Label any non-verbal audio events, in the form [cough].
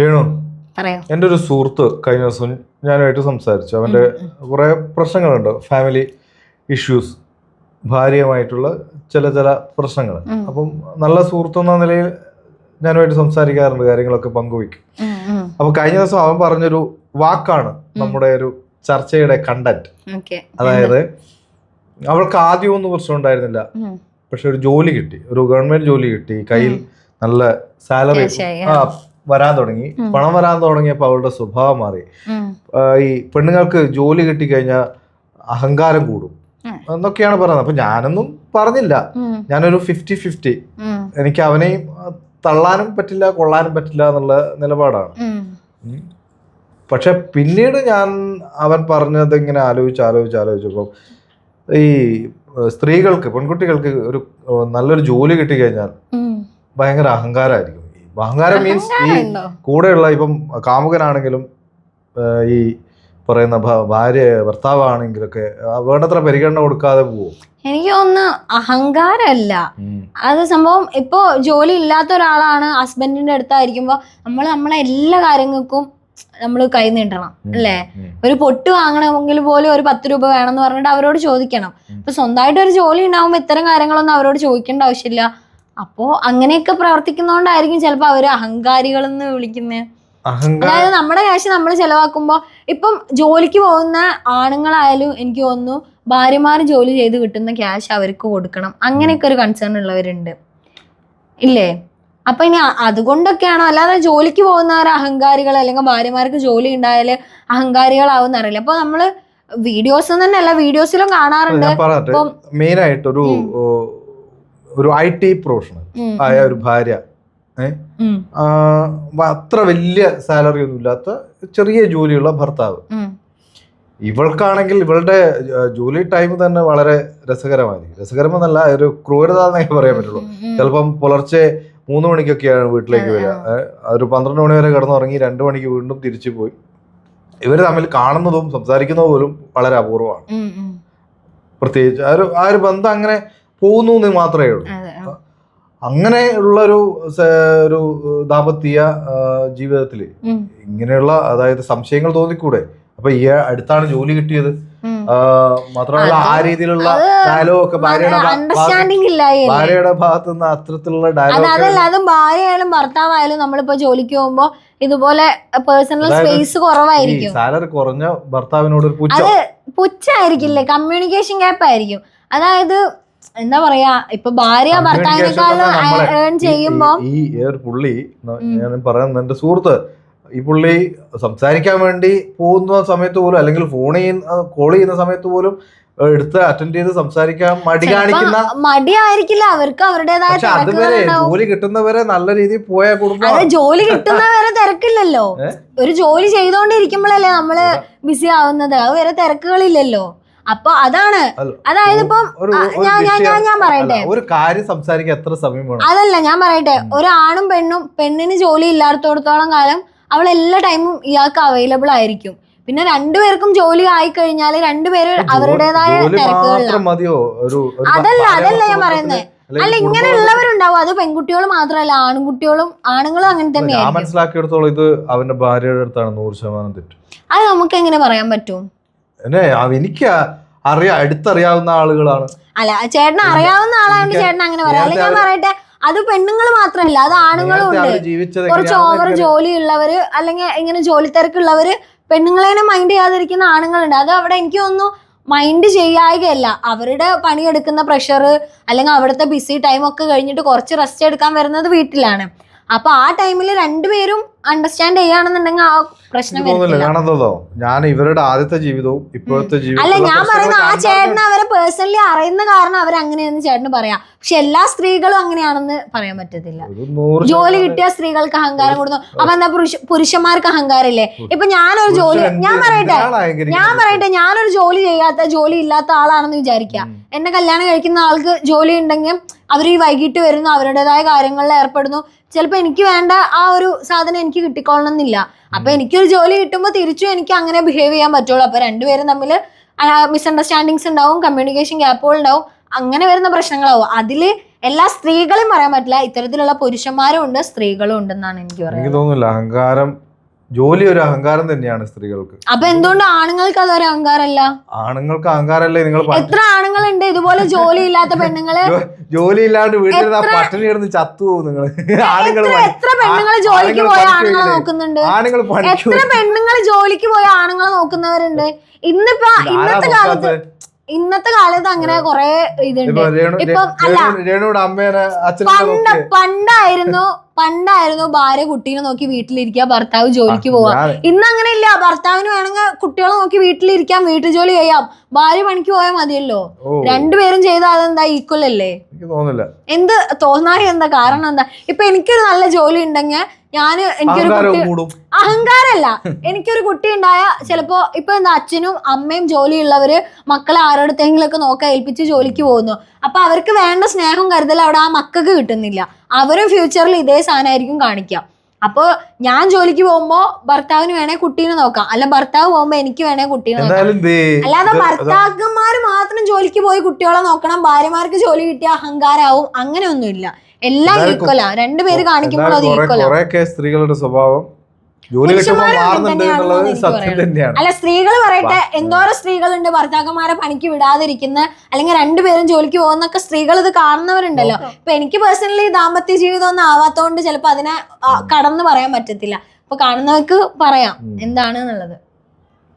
രേണു പറയോ. എന്റെ ഒരു സുഹൃത്ത് കഴിഞ്ഞ ദിവസം ഞാനായിട്ട് സംസാരിച്ചു. അവന്റെ കുറേ പ്രശ്നങ്ങളുണ്ട്. ഫാമിലി ഇഷ്യൂസ് ഭാര്യയുമായിട്ടുള്ള ചില ചില പ്രശ്നങ്ങൾ. അപ്പം നല്ല സുഹൃത്ത് എന്ന നിലയിൽ ഞാനുമായിട്ട് സംസാരിക്കാറുണ്ട്. കാര്യങ്ങളൊക്കെ പങ്കുവയ്ക്കും. അപ്പൊ കഴിഞ്ഞ ദിവസം അവൻ പറഞ്ഞൊരു വാക്കാണ് നമ്മുടെ ഒരു ചർച്ചയുടെ കണ്ടന്റ് അതായത് അവൾക്ക് ആദ്യമൊന്നും പ്രശ്നം ഉണ്ടായിരുന്നില്ല. പക്ഷെ ഒരു ജോലി കിട്ടി. ഒരു ഗവൺമെന്റ് ജോലി കിട്ടി. കയ്യിൽ നല്ല സാലറി. ആ. വരാൻ തുടങ്ങി. പണം വരാൻ തുടങ്ങിയപ്പോൾ അവളുടെ സ്വഭാവം മാറി. ഈ പെണ്ണുങ്ങൾക്ക് ജോലി കിട്ടിക്കഴിഞ്ഞാൽ അഹങ്കാരം കൂടും. എന്നൊക്കെയാണ് പറയുന്നത്. അപ്പൊ ഞാനൊന്നും പറഞ്ഞില്ല. ഞാനൊരു ഫിഫ്റ്റി ഫിഫ്റ്റി എനിക്ക് അവനെയും തള്ളാനും പറ്റില്ല കൊള്ളാനും പറ്റില്ല എന്നുള്ള നിലപാടാണ്. പക്ഷെ പിന്നീട് ഞാൻ അവൻ പറഞ്ഞത് ഇങ്ങനെ ആലോചിച്ച് ആലോചിച്ച് ആലോചിച്ചപ്പോൾ ഈ സ്ത്രീകൾക്ക് പെൺകുട്ടികൾക്ക് ഒരു നല്ലൊരു ജോലി കിട്ടിക്കഴിഞ്ഞാൽ. ഭയങ്കര അഹങ്കാരമായിരിക്കും അഹങ്കാരം മീൻസ് ഈ കൂടെയുള്ള ഇപ്പം കാമുകനാണെങ്കിലും ഈ പറയുന്ന ഭാര്യ ഭർത്താവാണെങ്കിലൊക്കെ വേണ്ടത്ര പരിഗണന കൊടുക്കാതെ പോവും? എനിക്ക് ഒന്ന് അഹങ്കാരമല്ല. അത് സംഭവം ഇപ്പോ ജോലി ഇല്ലാത്ത ഒരാളാണ് ഹസ്ബൻഡിന്റെ അടുത്തായിരിക്കുമ്പോ നമ്മൾ നമ്മളെ എല്ലാ കാര്യങ്ങൾക്കും നമ്മൾ കൈ നീട്ടണം അല്ലേ? ഒരു പൊട്ട് വാങ്ങണമെങ്കിൽ പോലും ഒരു പത്ത് രൂപ വേണം എന്ന് പറഞ്ഞിട്ട് അവരോട് ചോദിക്കണം. അപ്പൊ ഇപ്പൊ സ്വന്തമായിട്ട് ഒരു ജോലി ഉണ്ടാവുമ്പോൾ ഇത്തരം കാര്യങ്ങളൊന്നും അവരോട് ചോദിക്കേണ്ട ആവശ്യമില്ല. അപ്പോ അങ്ങനെയൊക്കെ പ്രവർത്തിക്കുന്നോണ്ടായിരിക്കും ചിലപ്പോ അവർ അഹങ്കാരികൾ എന്ന് വിളിക്കുന്നത് അതായത് നമ്മുടെ കാശ് നമ്മൾ ചെലവാക്കുമ്പോ ഇപ്പം ജോലിക്ക് പോകുന്ന ആണുങ്ങളായാലും എനിക്ക് തോന്നുന്നു ഭാര്യമാർ ജോലി ചെയ്ത് കിട്ടുന്ന ക്യാഷ് അവർക്ക് കൊടുക്കണം. അങ്ങനെയൊക്കെ ഒരു കൺസേൺ ഉള്ളവരുണ്ട്. ഇല്ലേ? അപ്പൊ ഇനി അതുകൊണ്ടൊക്കെയാണോ? അല്ലാതെ ജോലിക്ക് പോകുന്നവർ അഹങ്കാരികൾ അല്ലെങ്കിൽ ഭാര്യമാർക്ക് ജോലി ഉണ്ടായാൽ അഹങ്കാരികളാവും അറിയില്ല. അപ്പൊ നമ്മൾ വീഡിയോസ് തന്നെയല്ല വീഡിയോസിലും കാണാറുണ്ട്. മെയിൻ ആയിട്ടൊരു ഓ, ഒരു ഐ ടി പ്രൊഫഷണൽ ആയ ഒരു ഭാര്യ. ഏഹ് അത്ര വലിയ സാലറി ഒന്നും ഇല്ലാത്ത ചെറിയ ജോലിയുള്ള ഭർത്താവ്. ഇവൾക്കാണെങ്കിൽ ഇവളുടെ ജോലി ടൈം തന്നെ വളരെ രസകരമായിരിക്കും. രസകരമെന്നല്ല ഒരു ക്രൂരത എന്നേ പറയാൻ പറ്റുള്ളൂ. ചിലപ്പം പുലർച്ചെ മൂന്ന് മണിക്കൊക്കെയാണ് വീട്ടിലേക്ക് വരിക. ഒരു പന്ത്രണ്ട് മണി വരെ കിടന്നുറങ്ങി രണ്ട് മണിക്ക് വീണ്ടും തിരിച്ചു പോയി. ഇവർ തമ്മിൽ കാണുന്നതും സംസാരിക്കുന്നതും പോലും വളരെ അപൂർവമാണ്. പ്രത്യേകിച്ച് ആ ഒരു ആ ഒരു ബന്ധം അങ്ങനെ പോകുന്നു എന്ന് മാത്രമേ ഉള്ളൂ. അങ്ങനെയുള്ള ഒരു അങ്ങനെ ഉള്ളൊരു ഒരു ദാമ്പത്യ ജീവിതത്തിൽ ഇങ്ങനെയുള്ള അതായത് സംശയങ്ങൾ തോന്നിക്കൂടെ? അപ്പൊ ഈ അടുത്താണ് ജോലി കിട്ടിയത്. മാത്രമല്ല ആ രീതിയിലുള്ള ഡയലോഗ് ഒക്കെ ഭാര്യയുടെ ഭാര്യയുടെ ഭാഗത്ത് നിന്ന് അത്തരത്തിലുള്ള അത് ഡയലോഗ് അതല്ല അതും ഭാര്യയായാലും ഭർത്താവായാലും നമ്മളിപ്പോ ജോലിക്ക് പോകുമ്പോ ഇതുപോലെ പേഴ്സണൽ സ്പേസ് കുറവായിരിക്കും. സാലറി കുറഞ്ഞ ഭർത്താവിനോട് ഒരു പുച്ഛായിരിക്കില്ലേ? കമ്മ്യൂണിക്കേഷൻ ഗ്യാപ്പ് ആയിരിക്കും. അതായത് എന്താ പറയാ ഇപ്പൊ ഭാര്യ ഭർത്താവിനേക്കാളും ഏൺ ചെയ്യുമ്പോ ഈ ഒരു പുള്ളി ഞാൻ പറയാൻ എന്റെ സുഹൃത്ത് ഈ പുള്ളി സംസാരിക്കാൻ വേണ്ടി പോകുന്ന സമയത്ത് പോലും അല്ലെങ്കിൽ ഫോൺ ചെയ്യുന്ന കോൾ ചെയ്യുന്ന സമയത്ത് പോലും എടുത്ത് അറ്റൻഡ് ചെയ്ത് സംസാരിക്കാൻ മടി കാണിക്കുന്ന മടിയായിരിക്കില്ല അവർക്ക് അവരുടേതായ അതുവരെ ജോലി കിട്ടുന്നവരെ നല്ല രീതിയിൽ പോയാൽ കൊടുക്കും കുടുംബം ജോലി കിട്ടുന്നവരെ തിരക്കില്ലല്ലോ? ഒരു ജോലി ചെയ്തോണ്ടിരിക്കുമ്പോഴല്ലേ നമ്മൾ ബിസി ആവുന്നത്. അത് വരെ തിരക്കുകളില്ലല്ലോ. അപ്പൊ അതാണ്. അതായത് ഇപ്പം ഞാൻ- ഞാൻ- ഞാൻ- പറയട്ടെ? ഒരു കാര്യം സംസാരിക്കാൻ എത്ര സമയം വേണം? അതല്ല ഞാൻ പറയട്ടെ. ഒരാണും പെണ്ണും പെണ്ണിന് ജോലി ഇല്ലാത്തടത്തോളം കാലം അവൾ എല്ലാ ടൈമും ഇയാൾക്ക് അവൈലബിൾ ആയിരിക്കും. പിന്നെ രണ്ടുപേർക്കും ജോലി ആയി കഴിഞ്ഞാൽ രണ്ടുപേരും അവരുടേതായ തിരക്കുകളിലാണ്. അതല്ല, അതല്ല ഞാൻ പറയുന്നത് പറയുന്നേ. അല്ല ഇങ്ങനെയുള്ളവരുണ്ടാവും. അത് പെൺകുട്ടികൾ മാത്രമല്ല ആൺകുട്ടികളും ആണുങ്ങളും അങ്ങനെ തന്നെയാണ് മനസ്സിലാക്കിയെടുത്തോളം ഇത് അവന്റെ ഭാര്യയുടെ അടുത്താണ് നൂറ് ശതമാനം തെറ്റ്. അത് നമുക്ക് എങ്ങനെ പറയാൻ പറ്റും? എന്നെ എനിക്ക് അറിയാ അടുത്തറിയാവുന്ന ആളുകളാണ്. അല്ല ചേട്ടൻ അറിയാവുന്ന ആളാണ് ചേട്ടൻ അങ്ങനെ പറയാം. അല്ലെങ്കിൽ ഞാൻ പറയട്ടെ അത് പെണ്ണുങ്ങൾ മാത്രമല്ല അത് ആണുങ്ങളും ഉണ്ട്. കുറച്ച് ഓവർ ജോലിയുള്ളവര് ജോലി ഉള്ളവര് അല്ലെങ്കിൽ ഇങ്ങനെ ജോലി തിരക്കുള്ളവര് പെണ്ണുങ്ങളെ മൈൻഡ് ചെയ്യാതിരിക്കുന്ന ആണുങ്ങളുണ്ട്. അത് അവിടെ എനിക്ക് തോന്നുന്നു മൈൻഡ് ചെയ്യായികയല്ല. അവരുടെ പണിയെടുക്കുന്ന പ്രഷർ അല്ലെങ്കിൽ അവിടുത്തെ ബിസി ടൈം ഒക്കെ കഴിഞ്ഞിട്ട് കുറച്ച് റെസ്റ്റ് എടുക്കാൻ വരുന്നത് വീട്ടിലാണ്. അപ്പൊ ആ ടൈമിൽ രണ്ടുപേരും അണ്ടർസ്റ്റാൻഡ് ചെയ്യുകയാണെന്നുണ്ടെങ്കിൽ ആ പ്രശ്നം തോന്നുന്നില്ല വരത്തില്ല. ഞാൻ ഇവരുടെ ആദ്യത്തെ ജീവിതവും ഇപ്പോഴത്തെ അല്ല ഞാൻ പറയുന്ന ആ ചേട്ടന് അവരെ പേഴ്സണലി അറിയുന്ന കാരണം അവർ അങ്ങനെയെന്ന് ചേട്ടന് പറയാം. പക്ഷെ എല്ലാ സ്ത്രീകളും അങ്ങനെയാണെന്ന് പറയാൻ പറ്റത്തില്ല. ഒരു നൂറ് ജോലി കിട്ടിയ സ്ത്രീകൾക്ക് അഹങ്കാരം കൊടുക്കുന്നു അപ്പൊ എന്താ പുരുഷ പുരുഷന്മാർക്ക് അഹങ്കാരം ഇല്ലേ ഇപ്പൊ ഞാനൊരു ജോലി പുരുഷൻ ഞാൻ എന്ത് പറയട്ടെ ഞാൻ പറയട്ടെ ഞാനൊരു ജോലി ചെയ്യാത്ത ജോലി ഇല്ലാത്ത ആളാണെന്ന് വിചാരിക്കുക. എന്നെ കല്യാണം കഴിക്കുന്ന ആൾക്ക് ജോലി ഉണ്ടെങ്കിൽ അവർ ഈ വൈകിട്ട് വരുന്നു അവരുടേതായ കാര്യങ്ങളിൽ ഏർപ്പെടുന്നു. ചിലപ്പോൾ എനിക്ക് വേണ്ട ആ ഒരു സാധനം എനിക്ക് കിട്ടിക്കൊള്ളണമെന്നില്ല. അപ്പൊ എനിക്കൊരു ജോലി കിട്ടുമ്പോൾ തിരിച്ചു എനിക്ക് അങ്ങനെ ബിഹേവ് ചെയ്യാൻ പറ്റുള്ളൂ. അപ്പൊ രണ്ടുപേരും തമ്മിൽ മിസ്അണ്ടർസ്റ്റാൻഡിങ്സ് ഉണ്ടാവും കമ്മ്യൂണിക്കേഷൻ ഗ്യാപ്പുകൾ ഉണ്ടാവും അങ്ങനെ വരുന്ന പ്രശ്നങ്ങളാവും. അതിൽ എല്ലാ സ്ത്രീകളെയും പറയാൻ പറ്റില്ല. ഇത്തരത്തിലുള്ള പുരുഷന്മാരും ഉണ്ട് സ്ത്രീകളും ഉണ്ടെന്നാണ് എനിക്ക് എനിക്ക് പറയുന്നത് തോന്നുന്നില്ല. അഹങ്കാരം ജോലി ഒരു അഹങ്കാരം തന്നെയാണ് സ്ത്രീകൾക്ക്. അപ്പൊ എന്തുകൊണ്ട് ആണുങ്ങൾക്ക് അതൊരു അഹങ്കാരല്ല ആണുങ്ങൾക്ക് അഹങ്കാരല്ലേ നിങ്ങൾ എത്ര ആണുങ്ങളുണ്ട്? ഇതുപോലെ ജോലി ഇല്ലാത്ത [laughs] പെണ്ണുങ്ങൾ ജോലി ഇല്ലാണ്ട് വീട്ടിൽ പട്ടിണി കിടന്ന് ചത്തു പോകും നിങ്ങൾ ആണുങ്ങൾ എത്ര പെണ്ണുങ്ങൾ ജോലിക്ക് പോയ ആണുങ്ങളെ നോക്കുന്നുണ്ട്? ആണുങ്ങൾ എത്ര പെണ്ണുങ്ങൾ ജോലിക്ക് പോയ ആണുങ്ങളെ നോക്കുന്നവരുണ്ട്? ഇന്നിപ്പോ ഇന്നത്തെ കാലത്ത്? ഇന്നത്തെ കാലത്ത് അങ്ങനെ കൊറേ ഇതുണ്ട്. ഇപ്പൊ അല്ല. പണ്ട് പണ്ടായിരുന്നു പണ്ടായിരുന്നു ഭാര്യ കുട്ടീനെ നോക്കി വീട്ടിലിരിക്കുക ഭർത്താവ് ജോലിക്ക് പോവാ. ഇന്ന് അങ്ങനെ ഇല്ല ഭർത്താവിന് വേണമെങ്കിൽ കുട്ടികളെ നോക്കി വീട്ടിലിരിക്കാം വീട്ടു ജോലി ചെയ്യാം. ഭാര്യ പണിക്ക് പോയാൽ മതിയല്ലോ. രണ്ടുപേരും ചെയ്താൽ അതെന്താ ഈക്വൽ അല്ലേ? എന്ത് തോന്നാൻ എന്താ? കാരണം എന്താ? ഇപ്പൊ എനിക്കൊരു നല്ല ജോലി ഉണ്ടെങ്കിൽ ഞാൻ എനിക്കൊരു അഹങ്കാരമല്ല എനിക്കൊരു കുട്ടി ഉണ്ടായ ചിലപ്പോ ഇപ്പൊ എന്താ അച്ഛനും അമ്മയും ജോലിയുള്ളവര് മക്കളെ ആരോടത്തെങ്കിലും ഒക്കെ നോക്കാൻ ഏൽപ്പിച്ച് ജോലിക്ക് പോകുന്നു. അപ്പൊ അവർക്ക് വേണ്ട സ്നേഹം കരുതൽ അവിടെ ആ മക്കൾക്ക് കിട്ടുന്നില്ല. അവരും ഫ്യൂച്ചറിൽ ഇതേ സാധനമായിരിക്കും കാണിക്കുക. അപ്പൊ ഞാൻ ജോലിക്ക് പോകുമ്പോ ഭർത്താവിന് വേണേ കുട്ടീനെ നോക്കാം. അല്ല ഭർത്താവ് പോകുമ്പോ എനിക്ക് വേണേ കുട്ടീനെ നോക്കാം. അല്ലാതെ ഭർത്താക്കന്മാര് മാത്രം ജോലിക്ക് പോയി കുട്ടികളെ നോക്കണം. ഭാര്യമാർക്ക് ജോലി കിട്ടിയ അഹങ്കാരാവും. അങ്ങനെയൊന്നുമില്ല. എല്ലാം ഈക്വലാ രണ്ടുപേര് കാണിക്കുമ്പോൾ അത് ഈക്വലാ സ്ത്രീകളുടെ സ്വഭാവം ജോലി കിട്ടുമ്പോൾ പുരുഷന്മാരും മാറുന്നുണ്ട് എന്നുള്ളത് സത്യം തന്നെയാണ്. അല്ല സ്ത്രീകൾ പറയട്ടെ എന്തോരം സ്ത്രീകളുണ്ട് ഭർത്താക്കന്മാരെ പണിക്ക് വിടാതിരിക്കുന്ന അല്ലെങ്കിൽ രണ്ടുപേരും ജോലിക്ക് പോകുന്നൊക്കെ സ്ത്രീകൾ ഇത് കാണുന്നവരുണ്ടല്ലോ. ഇപ്പൊ എനിക്ക് പേഴ്സണലി ദാമ്പത്യ ജീവിതം ഒന്നും ആവാത്തോണ്ട് ചിലപ്പോ അതിനെ കടന്നു കടന്ന് പറയാൻ പറ്റത്തില്ല. അപ്പൊ കാണുന്നവർക്ക് പറയാം എന്താണ് എന്നുള്ളത്.